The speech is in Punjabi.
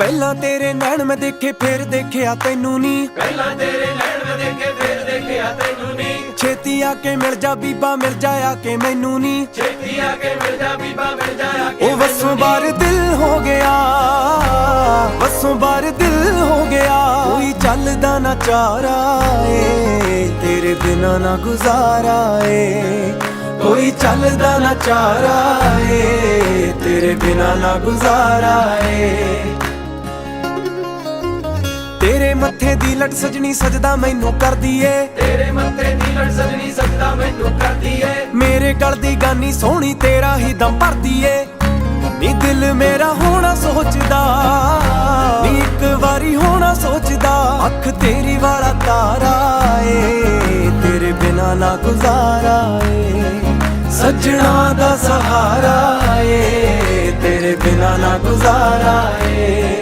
ਪਹਿਲਾਂ ਤੇਰੇ ਨੈਣ ਮੈਂ ਦੇਖੇ ਫਿਰ ਦੇਖਿਆ ਤੈਨੂੰ ਨਹੀਂ ਪਹਿਲਾਂ ਤੇਰੇ ਲੈਣ ਮੈਂ ਦੇਖੇ ਫੇਰ ਦੇਖਿਆ ਤੈਨੂੰ ਨਹੀਂ ਛੇਤੀ ਆ ਕੇ ਮਿਲ ਜਾ ਬੀਬਾ ਮਿਲ ਜਾ ਆ ਕੇ ਮੈਨੂੰ ਨਹੀਂ ਛੇਤੀ ਆ ਕੇ ਮਿਲ ਜਾ ਬੀਬਾ ਮਿਲ ਜਾ ਆ ਕੇ ਉਹ ਵਸੋਂ ਬਾਰ ਦਿਲ ਹੋ ਗਿਆ ਵਸੋਂ ਬਾਰ ਦਿਲ ਹੋ ਗਿਆ। ਕੋਈ ਚੱਲਦਾ ਨਾ ਚਾਰਾ ਏ ਤੇਰੇ ਬਿਨਾ ਨਾ ਗੁਜ਼ਾਰਾ ਏ। ਕੋਈ ਚੱਲਦਾ ਨਾ ਚਾਰਾ ਏ ਤੇਰੇ ਬਿਨਾ ਨਾ ਗੁਜ਼ਾਰਾ ਏ। ਤੇਰੇ ਮੱਥੇ ਦੀ ਲਟ ਸਜਣੀ ਸਜਦਾ ਮੈਨੂੰ ਕਰਦੀ ਏ। ਤੇਰੇ ਮੱਥੇ ਦੀ ਲੜ ਸਜਣੀ ਸਜਦਾ ਮੈਨੂੰ ਕਰਦੀ ਏ। ਮੇਰੇ ਗਲ ਦੀ ਗਾਨੀ ਸੋਹਣੀ ਤੇਰਾ ਹੀ ਦਮ ਭਰਦੀ ਏ। ਨੀ ਦਿਲ ਮੇਰਾ ਹੋਣਾ ਸੋਚਦਾ ਨੀ ਇੱਕ ਵਾਰੀ ਹੋਣਾ ਸੋਚਦਾ ਅੱਖ ਤੇਰੀ ਵਾਲਾ ਤਾਰਾ ਏ। ਤੇਰੇ ਬਿਨਾ ਨਾ ਗੁਜ਼ਾਰਾ ਏ। ਸੱਜਣਾ ਦਾ ਸਹਾਰਾ ਏ। ਤੇਰੇ ਬਿਨਾ ਨਾ ਗੁਜ਼ਾਰਾ ਏ।